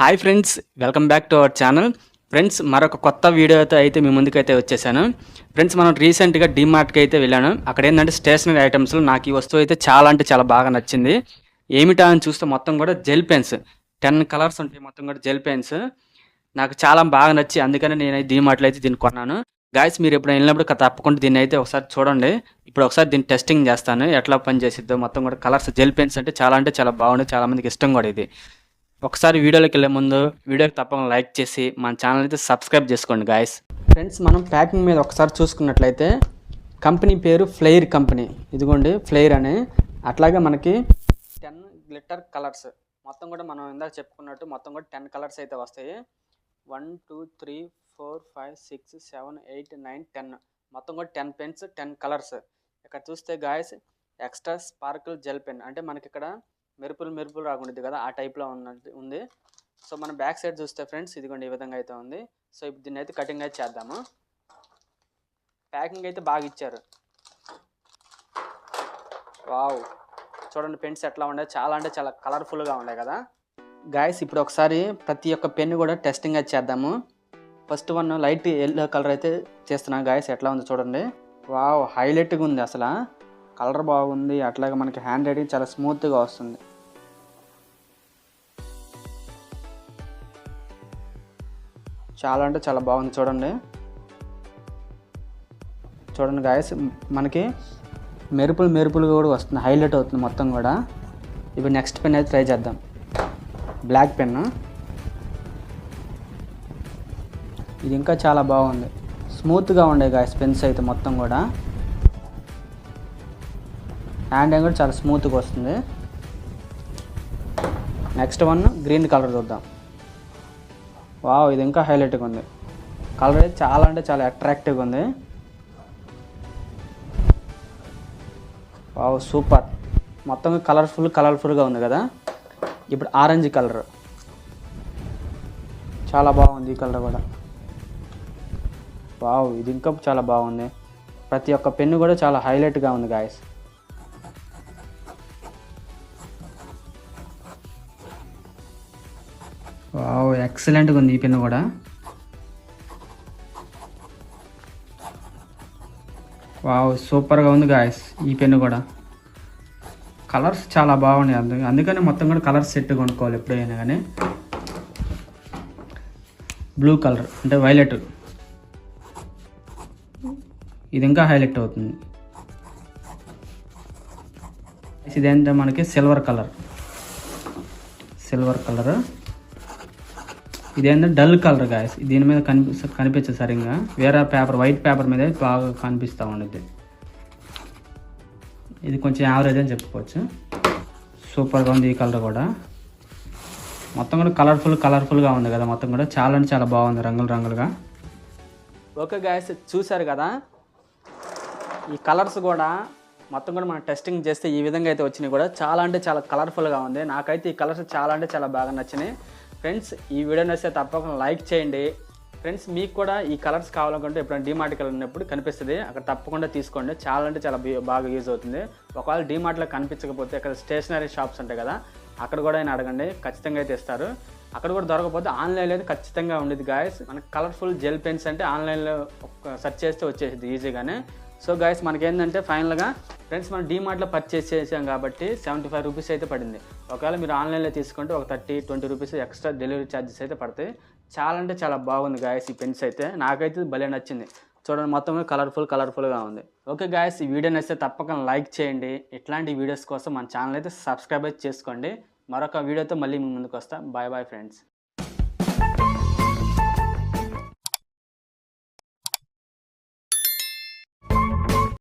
Hi friends welcome back to our channel friends మరొక కొత్త వీడియోతో అయితే మీ ముందుకైతే వచ్చేసాను. ఫ్రెండ్స్ మనం రీసెంట్గా డీమార్ట్కి అయితే వెళ్ళాను. అక్కడ ఏంటంటే స్టేషనరీ ఐటమ్స్లో నాకు ఈ వస్తువు అయితే చాలా అంటే చాలా బాగా నచ్చింది. ఏమిటా అని చూస్తే మొత్తం కూడా జెల్ పెన్స్ టెన్ కలర్స్ ఉంటాయి మొత్తం కూడా జెల్ పెన్స్ నాకు చాలా బాగా నచ్చి అందుకనే నేను డీమార్ట్లో అయితే దీన్ని కొన్నాను. గాయస్ మీరు ఎప్పుడు వెళ్ళినప్పుడు తప్పకుండా దీన్ని అయితే ఒకసారి చూడండి. ఇప్పుడు ఒకసారి దీన్ని టెస్టింగ్ చేస్తాను. ఎట్లా పని చేసిద్దో మొత్తం కూడా కలర్స్ జెల్ పెన్స్ అంటే చాలా అంటే చాలా బాగుంది చాలామందికి ఇష్టం కూడా ఇది. ఒకసారి వీడియోలోకి వెళ్ళే ముందు వీడియోకి తప్పకుండా లైక్ చేసి మన ఛానల్ అయితే సబ్స్క్రైబ్ చేసుకోండి గాయస్ ఫ్రెండ్స్ మనం ప్యాకింగ్ మీద ఒకసారి చూసుకున్నట్లయితే కంపెనీ పేరు ఫ్లెయిర్ కంపెనీ ఇదిగోండి ఫ్లెయిర్ అని. అట్లాగే మనకి టెన్ గ్లిటర్ కలర్స్ మొత్తం కూడా మనం ఇందాక చెప్పుకున్నట్టు మొత్తం కూడా టెన్ కలర్స్ అయితే వస్తాయి. One two three four five six seven eight nine ten మొత్తం కూడా టెన్ పెన్స్ టెన్ కలర్స్ ఇక్కడ చూస్తే guys extra sparkle gel pen అంటే మనకి ఇక్కడ మెరుపులు మెరుపులు రాకుండా కదా ఆ టైప్లో ఉన్నట్టు ఉంది. సో మన బ్యాక్ సైడ్ చూస్తే ఫ్రెండ్స్ ఇదిగోండి ఈ విధంగా అయితే ఉంది. సో ఇప్పుడు దీన్ని అయితే కటింగ్ అయితే చేద్దాము. ప్యాకింగ్ అయితే బాగా ఇచ్చారు. వావ్ చూడండి పెన్స్ ఎట్లా ఉండే చాలా అంటే చాలా కలర్ఫుల్గా ఉండే కదా. గాయస్ ఇప్పుడు ఒకసారి ప్రతి ఒక్క పెన్ కూడా టెస్టింగ్ అయితే చేద్దాము. First one light yellow colour అయితే చేస్తున్నాను గాయస్ ఎట్లా ఉంది చూడండి. వావ్ హైలైట్గా ఉంది అసలు. కలర్ బాగుంది అట్లాగే మనకి హ్యాండ్ రైటింగ్ చాలా స్మూత్గా వస్తుంది. చాలా అంటే చాలా బాగుంది చూడండి. చూడండి గాయస్ మనకి మెరుపులు మెరుపులు కూడా వస్తుంది హైలైట్ అవుతుంది మొత్తం కూడా. ఇప్పుడు నెక్స్ట్ పెన్ అయితే ట్రై చేద్దాం. బ్లాక్ పెన్ ఇది ఇంకా చాలా బాగుంది. స్మూత్గా ఉండే గాయస్ పెన్స్ అయితే మొత్తం కూడా. హ్యాండ్ కూడా చాలా స్మూత్గా వస్తుంది. నెక్స్ట్ వన్ గ్రీన్ కలర్ చూద్దాం. వావ్ ఇది ఇంకా హైలైట్గా ఉంది. కలర్ అయితే చాలా అంటే చాలా అట్రాక్టివ్గా ఉంది. వావ్ సూపర్ మొత్తం కలర్ఫుల్ కలర్ఫుల్గా ఉంది కదా? ఇప్పుడు ఆరెంజ్ కలర్ చాలా బాగుంది ఈ కలర్ కూడా. వావ్ ఇది ఇంకా చాలా బాగుంది. ప్రతి ఒక్క పెన్ను కూడా చాలా హైలైట్గా ఉంది గాయస్ వావ్ ఎక్సలెంట్గా ఉంది ఈ పెన్ను కూడా. వావ్ సూపర్గా ఉంది గాయస్ ఈ పెన్ను కూడా. కలర్స్ చాలా బాగున్నాయి అందుకే అందుకని మొత్తం కూడా కలర్స్ సెట్ కొనుక్కోవాలి ఎప్పుడైనా కానీ. బ్లూ కలర్ అంటే వైలెట్ ఇది ఇంకా హైలైట్ అవుతుంది. ఇదేంటంటే మనకి? సిల్వర్ కలర్ సిల్వర్ కలర్ ఇదేంటంటే డల్ కలర్ గాయస్ దీని మీద కనిపి కనిపించదు సరిగ్గా. వేరే పేపర్ వైట్ పేపర్ మీద బాగా కనిపిస్తూ ఉండేది ఇది కొంచెం యావరేజ్ అని చెప్పుకోవచ్చు. సూపర్గా ఉంది ఈ కలర్ కూడా. మొత్తం కూడా కలర్ఫుల్ కలర్ఫుల్గా ఉంది కదా మొత్తం కూడా. చాలా అంటే చాలా బాగుంది రంగులు రంగులుగా. ఓకే గాయస్ చూశారు కదా? ఈ కలర్స్ కూడా మొత్తం కూడా మనం టెస్టింగ్ చేస్తే ఈ విధంగా అయితే వచ్చినాయి కూడా. చాలా అంటే చాలా కలర్ఫుల్గా ఉంది. నాకైతే ఈ కలర్స్ చాలా అంటే చాలా బాగా నచ్చినాయి. ఫ్రెండ్స్ ఈ వీడియో నచ్చితే తప్పకుండా లైక్ చేయండి. ఫ్రెండ్స్ మీకు కూడా ఈ కలర్స్ కావాలనుకుంటే ఎప్పుడైనా డిమార్ట్కి వెళ్ళినప్పుడు కనిపిస్తుంది. అక్కడ తప్పకుండా తీసుకోండి. చాలా అంటే చాలా బాగా యూజ్ అవుతుంది. ఒకవేళ డిమార్ట్లో కనిపించకపోతే అక్కడ స్టేషనరీ షాప్స్ ఉంటాయి కదా అక్కడ కూడా ఆయన అడగండి. ఖచ్చితంగా అయితే ఇస్తారు. అక్కడ కూడా దొరకకపోతే ఆన్లైన్లో అయితే ఖచ్చితంగా ఉండేది గాయస్ మనకి కలర్ఫుల్ జెల్ పెన్స్ అంటే ఆన్లైన్లో సెర్చ్ చేస్తే వచ్చేసింది ఈజీగానే సో గాయస్ మనకేంటంటే ఫైనల్గా ఫ్రెండ్స్ మనం డీమార్ట్లో పర్చేస్ చేసాం కాబట్టి సెవెంటీ ఫైవ్ రూపీస్ అయితే పడింది. ఒకవేళ మీరు ఆన్లైన్లో తీసుకుంటే ఒక thirty twenty rupees extra delivery charges అయితే పడతాయి. చాలా అంటే చాలా బాగుంది గాయస్ ఈ పెన్స్ అయితే. నాకైతే భలే నచ్చింది. చూడండి మొత్తం కలర్ఫుల్ కలర్ఫుల్గా ఉంది. ఓకే గాయస్ ఈ వీడియో నచ్చితే తప్పకుండా లైక్ చేయండి. ఇట్లాంటి వీడియోస్ కోసం మన ఛానల్ అయితే సబ్స్క్రైబ్ అయితే చేసుకోండి. మరొక వీడియోతో మళ్ళీ ముందుకు వస్తా. Bye bye friends